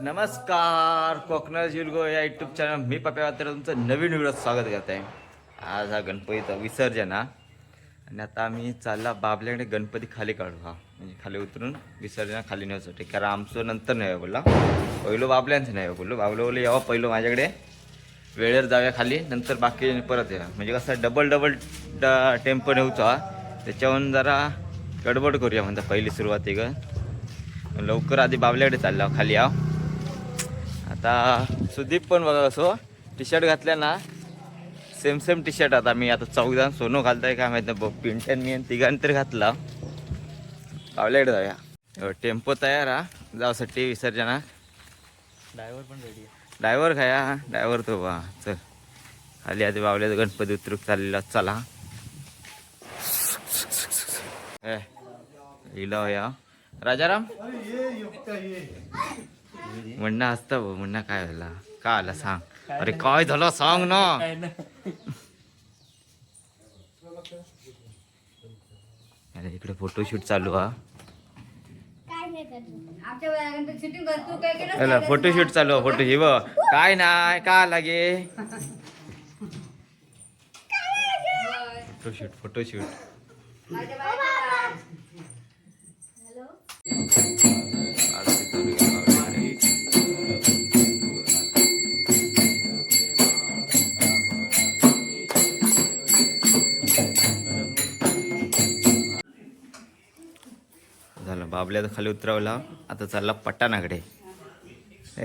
नमस्कार कोकणात जिलगो या युट्यूब चॅनल मी पप्या तुमचं नवीन व्हिडिओ स्वागत करत. आहे आज हा गणपतीचा विसर्जन हा. आणि आता आम्ही चालला बाबल्याकडे गणपती खाली काढू हा. म्हणजे खाली उतरून विसर्जना खाली नेण्यासाठी कारण आमचं नंतर नाही बोलला. पहिलो बाबल्यांचं नाही बोललो. बाबलं बोललो यावं पहिलं माझ्याकडे. वेळेवर जाऊया खाली नंतर बाकी परत या म्हणजे कसं डबल डबल ड टेम्पो नेऊचा हा. त्याच्याहून जरा गडबड करूया म्हणता पहिली सुरुवात ग. लवकर आधी बाबल्याकडे चालला खाली या आता सुदीप पण बघा कसो टी शर्ट घातल्या ना सेम सेम टी शर्ट आता मी आता चौकदान सोनं घालताय काय माहीत नाही बघ पिंट्यान मी तिघांनी तरी घातला. बावल्याकडे जाऊया. हो, टेम्पो तयार हा. जाऊसाठी विसर्जना. ड्रायव्हर पण रेडी आहे. ड्रायव्हर खाया ड्रायव्हर तो बा. चल. खाली आधी बावल्यात गणपती उतरूक चाललेला चला. इला या राजाराम म्हणणं असतं भाऊ म्हणणं काय झाला? का आला सांग? अरे काय झालं सांग ना. अरे इकडे फोटोशूट चालू हा. याला फोटोशूट चालू आहे फोटो हे बघ काय नाही का लागे फोटोशूट फोटोशूट तर खाली उतरवला. आता चालला पठाणाकडे.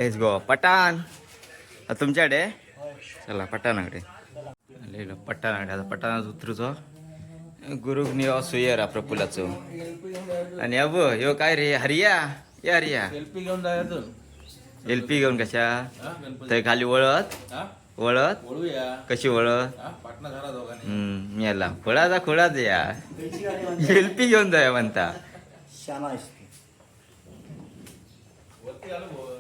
एस गो पठाण. आता तुमच्याकडे? चला पठाणाकडे. आलेलो पठाणाकडे. आता पठाणात उतरूचो गुरुक नियो सुयर प्रफुलाचो. आणि अब ह्यो काय रे? हरिया? या हरिया. सेल्फी घेऊन जायचं एल पी घेऊन कशा? थंय खाली वळत. वळत. कशी वळत? हम्म याला. खोळाचा खोळाच या. एल पी घेऊन जाऊया म्हणता. वरती आलो बोल.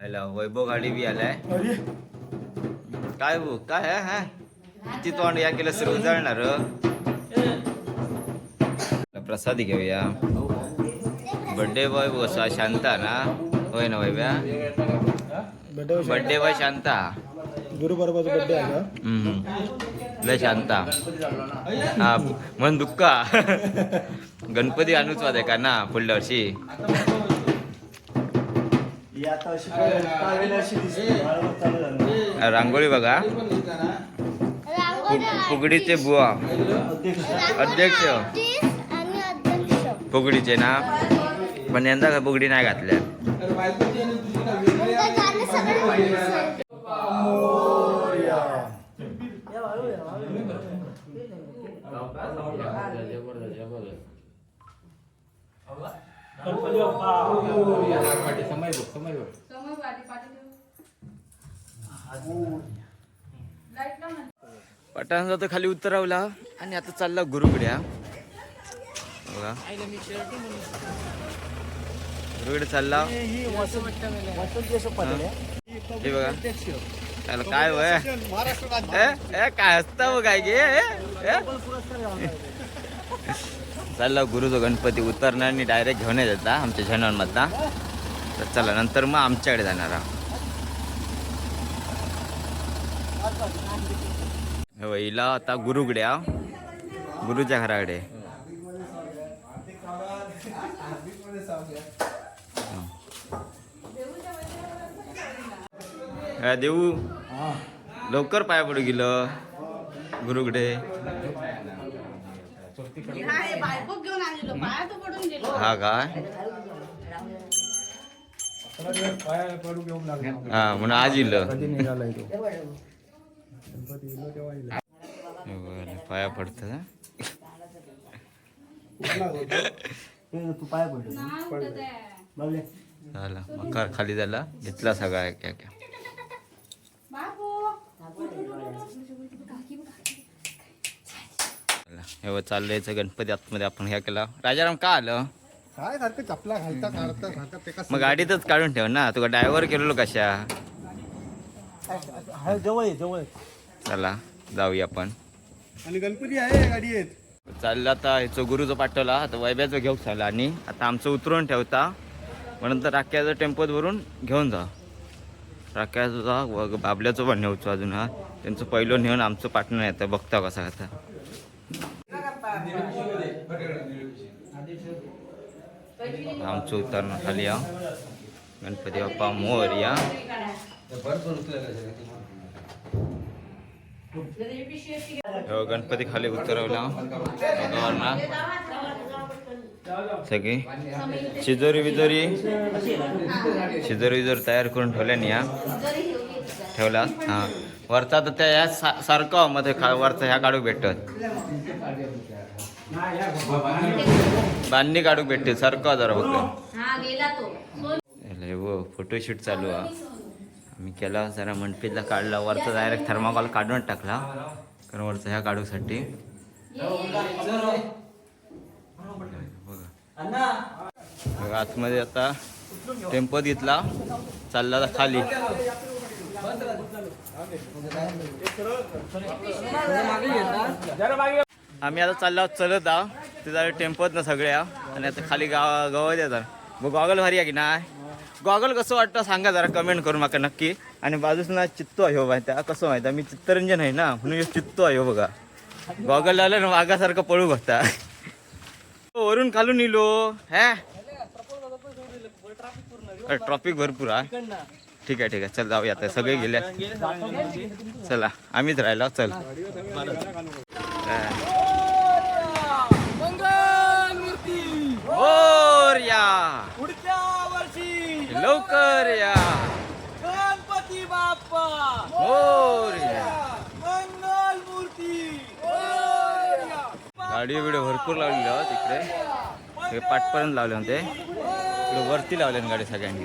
हॅलो वैभव गाडी बी आलाय. काय भाऊ काय हा किती तोंड या केलं सर उजळणार प्रसादी घेऊया. बर्थडे बॉय बसा शांता ना? होय ना वैभ्या बर्थडे बॉय शांता. गुरु बरोबर बर्थडे आहे का हम्म. लय शांता. हा मन दुःखा गणपती आणूच वाद का ना पुढल्या वर्षी? ही आता अशी पावेल अशी दिसते हळूहळू चालू झालं रांगोळी बघा फुग- फुगडीचे बुवा अध्यक्ष. फुगडीचे ना? पण यंदा काय बुगडी नाही घातल्या. समोर तर खाली उतरवला आणि आता चालला गुरुकड्या बघा. गुरुकडे चालला. हे. बघा. त्याला काय वय? काय असतं बघ काय गे? चालला गुरुजो गणपती उतरणार आणि डायरेक्ट घेऊन येतात आमच्या झेंडांमधला तर चला नंतर मग आमच्याकडे जाणार आहोत. हिला आता गुरुकडे गुरुच्या घराकडे. हा, देऊ. लवकर पाया पडू गेलं. गुरुकडे. हा, बायकोक घेऊन आलेलो पाया तो पडून गेलो. काय पाया पडू घेऊन लागला. हा म्हणून आज इलं. पाया पडत तू पाया पडतो मकार खाली झाला. घेतला सगळा चला, हे बघ, चाललंय याचं गणपती आतमध्ये आपण. ह्या केला. राजाराम का आलं? काय सारखं चपला घालता काढता सारखं ते मग गाडीतच काढून ठेव ना. तुका ड्रायव्हर केलेलो कशा? जवळ आहे जवळ आहे. चला जाऊया आपण. आणि गणपती आहे गाडी आहेत चाललं आता ह्याचं गुरुचं पाठवला. आता वैब्याचं घेऊन चालला आणि आता आमचं उतरवून ठेवता. मग नंतर राख्याचं टेम्पोत भरून घेऊन जा. राकेश जा व बाबल्याचं पण नेऊचो अजून हा. त्यांचं पहिलं नेऊन आमचं पार्टनर येतं बघता कसा आता. आमचं उतरणं खाली या गणपती बाप्पा मोर या. गणपती खाली उतरवला. भगवाना सगळी. शिजोरी बिजोरी. शिजोरी बिजोरी तयार करून ठेवल्या नी या. ठेवला. हा. वरचा तर त्या या सारखं मध्ये खा वरचा ह्या काढूक भेटत. बांधणी काढूक भेटते सारखं जरा फक्त हा फोटोशूट चालू हा आम्ही केला जरा मनपीतला काढला वरचा डायरेक्ट थर्माकॉल काढून टाकला. कारण वरचा ह्या काढूसाठी. बघा बघा, आतमध्ये आता टेम्पो घेतला चालला आता खाली. आम्ही आता चाललो आहोत चलत आहोत ते जरा टेम्पोत ना सगळ्या. आणि आता खाली गाव गवत येतात. मग गॉगल भारी आहे की नाही? गॉगल कसं वाटतं सांगा जरा कमेंट करून माका नक्की. आणि बाजूस ना चित्तो आहे हो माहिती आहे कसं माहिती मी चित्तरंजन आहे ना म्हणून चित्तो आहे हो बघा. गॉगल लावलं ना वाघासारखं पळू बघता. वरून खालून इलो हॅ? ट्रॉफिक भरपूर हा? ठीक आहे ठीक आहे. चल जाऊया आता. सगळे गेले. चला आम्हीच राहिलो. चल. वर्षी लवकर या. गणपती बाप्पा. मोरया मंगल मूर्ती. गाडी बिडी भरपूर लावलेली हो तिकडे. हे पाठपर्यंत लावले होते. इकडे वरती लावले गाडी सगळ्यांनी.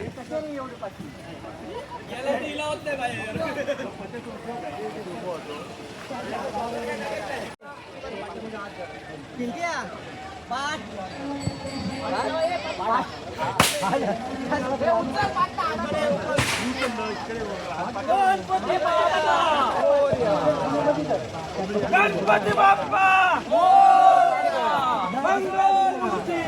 गणपती बाप्पा मंगल मूर्ती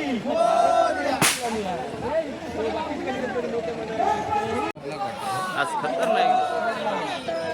आज खतरनाक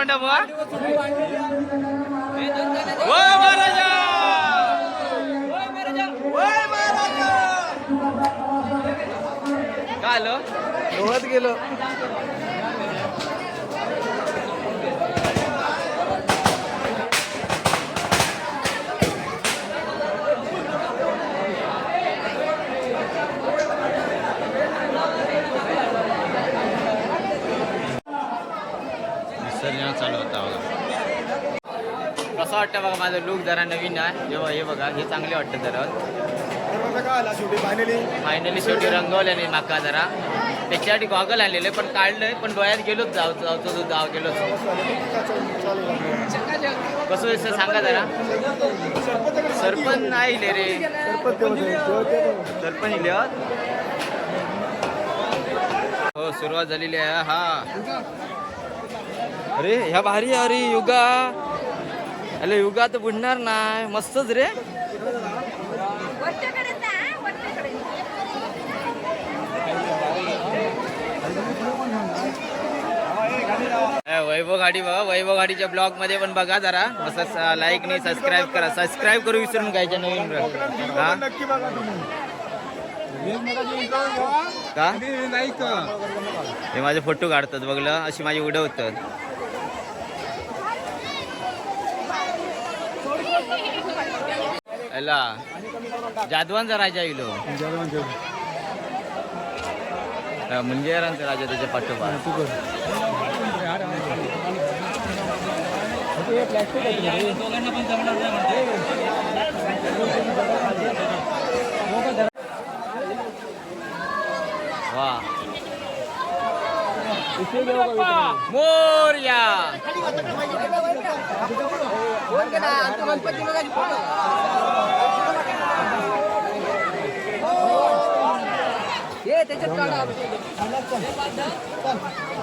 गुलार लागला तोंडामुळं ओय महाराजा! ओय वाटतं बघा माझं लुक जरा नवीन आहे. जेव्हा हे बघा हे चांगले वाटतं जरा. फायनली फायनली शेवटी? रंगवल्याने माका जरा. त्याच्यासाठी गॉगल आणलेले पण काढलंय पण डोळ्यात गेलोच जावतो तो जाव गेलोच. कसं दिसतं सांगा जरा. सरपंच नाही इले रे. सरपंच इले. हो सुरुवात झालेली आहे हा. अरे ह्या भारी अरे युगा. अरे युगा तर बुडणार नाही मस्तच रे. वैभव गाडी बघा वैभव गाडीच्या ब्लॉगमध्ये पण बघा जरा. मस्त लाईक नाही सबस्क्राईब करा. सबस्क्राईब करू विसरून घ्यायच्या नवीन हा? नक्की बघा तुम्ही का? नाही का? हे माझे फोटो काढतात बघलं? अशी माझी उडवतात. याला जादवांचा राजा इलो. मुंजेरांचा राजा त्याच्या पाठोपा वा. मोर्या.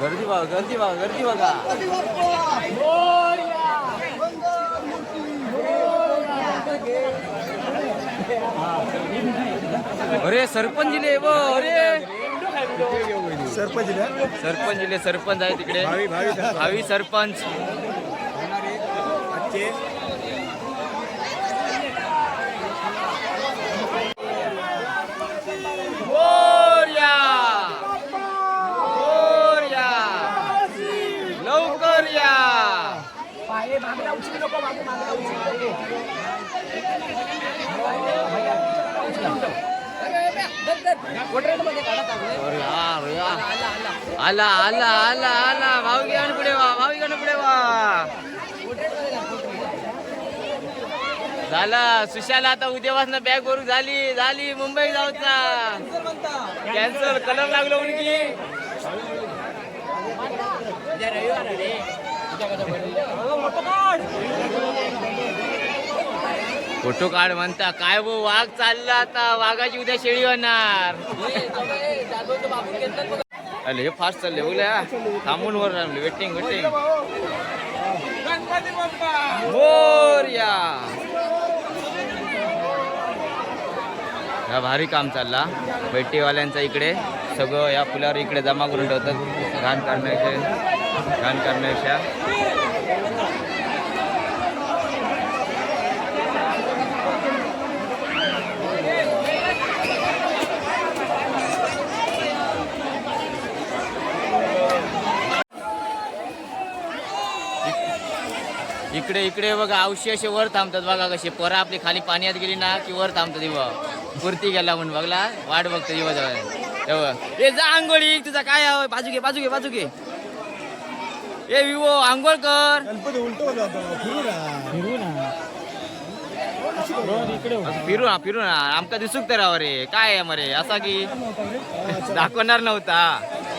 गर्दी बघा गर्दी बघा गर्दी बघा. अरे सरपंच अरे. सरपंच. सरपंच सरपंच आहे तिकडे. भावी सरपंच आजचे मोर्या मोर्या लवकर या अरे यार, यार. आला आला आला आला. गाणं पुढे वा गाणं पुढे वा. झाला. सुशाला आता उद्यापासून बॅग वरून झाली झाली. मुंबई जाऊचा. कॅन्सल कलर लागलो उनकी. फोटो काढ म्हणता. काय भाऊ वाघ चालला आता. वाघाची उद्या शेळी होणार. अरे हे फास्ट चालले बघल्या थांबून वर वेटिंग वेटिंग या. भारी काम चालला. बैठीवाल्यांचा इकडे. सगळं या फुलावर इकडे जमा करून ठेवतात. घाण करण्याचे. घाण करण्याच्या. इकडे इकडे बघा औषधी असे वर थांबतात बघा कसे. पोरं आपली खाली पाण्यात गेली ना की वर थांबतात इवा. कुर्ती गेला म्हणून बघला वाट बघतो इवा जवळ. ए जा आंघोळी तुझा काय आहे? बाजू घे बाजू घे बाजू घे. ए विवो आंघोळ कर. होता फिरू ना. फिरू ना. आमका दिसूक तर रे. काय आहे मरे? असा की दाखवणार नव्हता.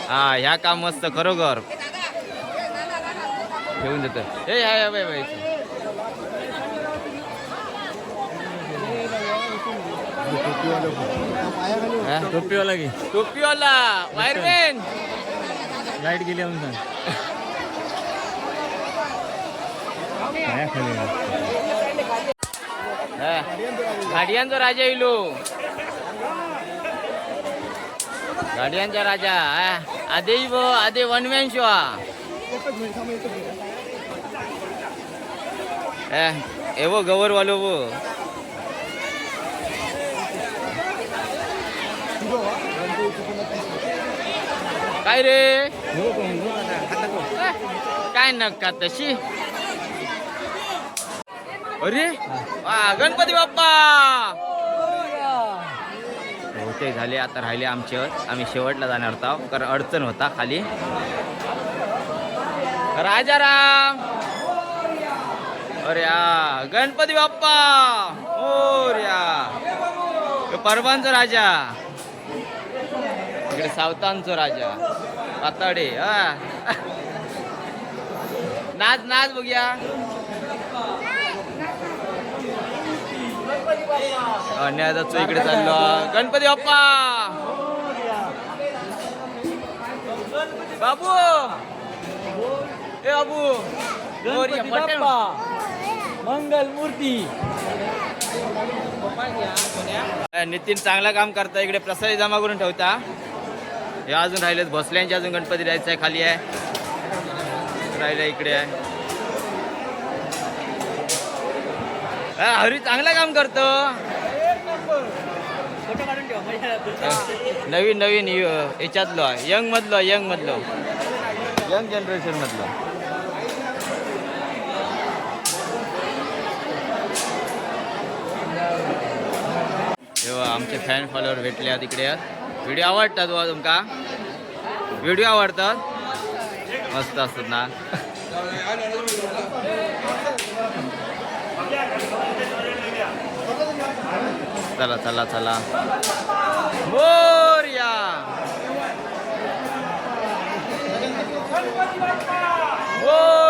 हा ह्या काम मस्त खरोखर. घेऊन देतो हे हाय हाय. हा? टोपीवाला घे टोपीवाला वायरमॅन लाइट गेली म्हणून सांग. गाडयांचो राजा इलो गाडयांचा राजा. आदे आदे वन मॅन शो ए हा. एवो गवर वालो वो। काय रे? काय नका तशी? अरे गणपती बाप्पा! बहुतेक झाले आता राहिले आमच्यावर आम्ही शेवटला जाणार आहोत कारण अडचण होता खाली. राजाराम! अरे या गणपती बाप्पा! हो रे परवांचा राजा. इकडे सावतांचा राजा. पाताडे हा. नाच नाच बघूया. अन्यायाचा इकडे चाललो. गणपती बाप्पा! बाबू! ए बाबू! बाप्पा! मंगल मूर्ती. नितीन चांगला काम करता इकडे प्रसाद जमा करून ठेवता. हे अजून राहिलेत भोसल्यांचे अजून गणपती द्यायचा आहे खाली आहे. राहिलं इकडे आहे. हरी चांगला काम करतो. नवीन नवीन यु- याच्यातलो आहे यंग मधलो यंग मधलो यंग जनरेशन मधलो आमचे फॅन फॉलोअर भेटले तिकडे व्हिडिओ आवडतात बुवा तुमका? व्हिडिओ आवडतात? मस्त असतात ना. चला चला चला. बोरिया मोरया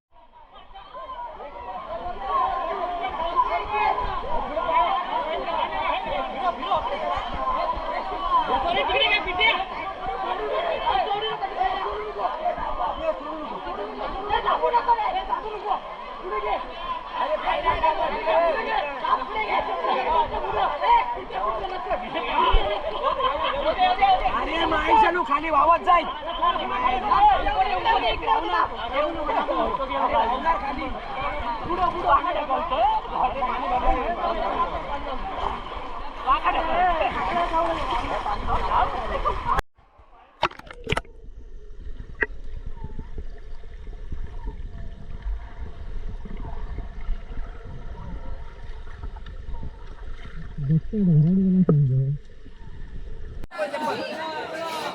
अरे माणसानू खाली वावत जाईल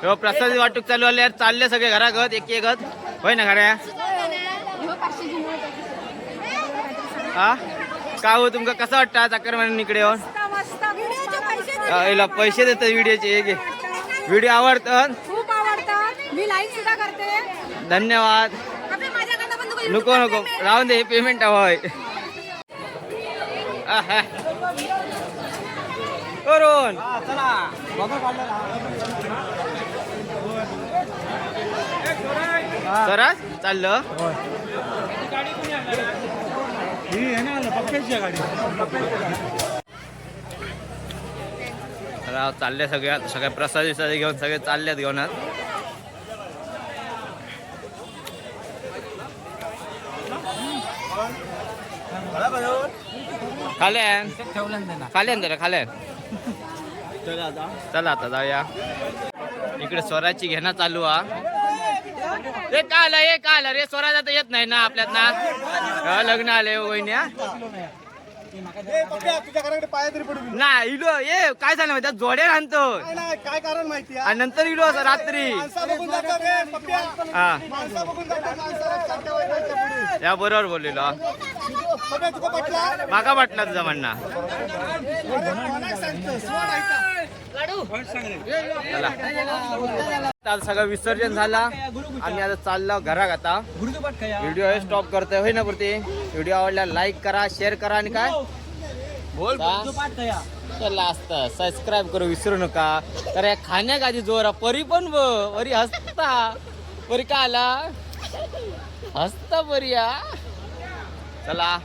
हो प्रसाद वाटूक चालू आले यार चालले सगळे घरागत एक एकत होय ना घड्या? हा? का हो तुमका? कसा वाटता चाकर म्हणून इकडे येऊन? हा, याला पैसे देतात व्हिडिओचे एक व्हिडिओ आवडतात खूप आवडतात मी लाईक सुद्धा करते. धन्यवाद. नको नको. राहून दे पेमेंट हवंय. आहा. करून जरा चाललं? ही आहे ना पप्प्याची गाडी तर चालले सगळ्या सगळ्या प्रसाद विसाद घेऊन सगळे चाललेत घेऊन खाल्यान खाल्यान जरा खाल्यान चला आता. जाऊया. इकडे स्वराची घेणं चालू हा. रे का आलं हे का आलं रे स्वराज आता येत नाही ना आपल्यात ना. लग्न आले हो वहिन्या तुझ्या घराकडे पाया तरी पडू ना इलो ये काय झालं माहिती? जोड्या आणतो नाही काय कारण माहिती आणि नंतर इलो असं रात्री. हा. या बरोबर बोललेलो माका वाटणार तुझा म्हणणं. आता सगळं विसर्जन झाला. आम्ही आता चाललो घरात आता. व्हिडिओ हे स्टॉप करतोय. होय ना पुरती? व्हिडिओ आवडला लाईक करा शेअर करा आणि काय? बोल चला असतं सबस्क्राईब करू विसरू नका. तर या खाण्याक आधी जोरा परी पण ब परी हसता. परी का आला? हसता परी या. चला.